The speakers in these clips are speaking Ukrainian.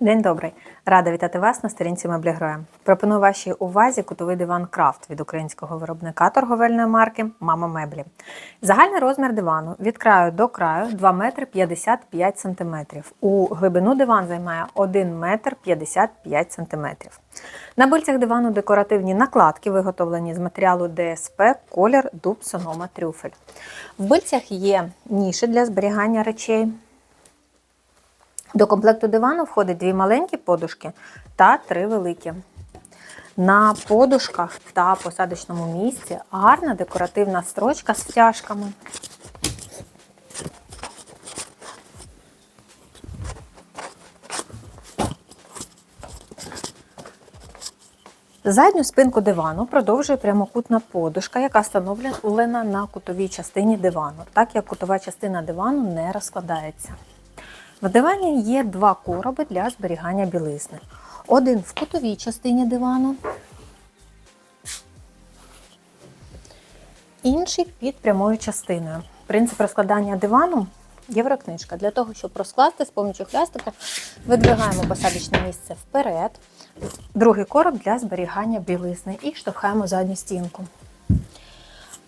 День добрий! Рада вітати вас на сторінці меблі Гроя. Пропоную вашій увазі кутовий диван Крафт від українського виробника торговельної марки Мама Меблі. Загальний розмір дивану від краю до краю 2 метри 55 сантиметрів. У глибину диван займає 1 метр 55 сантиметрів. На бильцях дивану декоративні накладки, виготовлені з матеріалу ДСП, колір дуб сонома трюфель. В бильцях є ніші для зберігання речей. До комплекту дивану входить дві маленькі подушки та три великі. На подушках та посадочному місці гарна декоративна строчка з втяжками. Задню спинку дивану продовжує прямокутна подушка, яка встановлена на кутовій частині дивану, так як кутова частина дивану не розкладається. В дивані є два короби для зберігання білизни. Один в кутовій частині дивану, інший під прямою частиною. Принцип розкладання дивану єврокнижка. Для того, щоб розкласти з помічю хлястика, видвигаємо посадочне місце вперед, другий короб для зберігання білизни і штовхаємо задню стінку.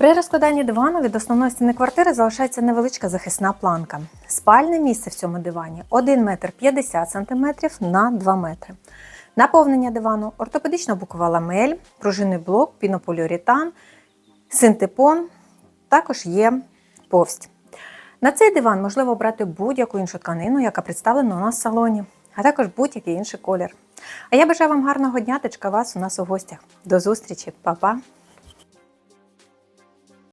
При розкладанні дивану від основної стіни квартири залишається невеличка захисна планка. Спальне місце в цьому дивані 1 метр 50 см на 2 метри. Наповнення дивану ортопедична букова ламель, пружинний блок, пінополіуретан, синтепон, також є повсть. На цей диван можливо обрати будь-яку іншу тканину, яка представлена у нас в салоні, а також будь-який інший колір. А я бажаю вам гарного дня та вас у нас у гостях. До зустрічі, Па-па!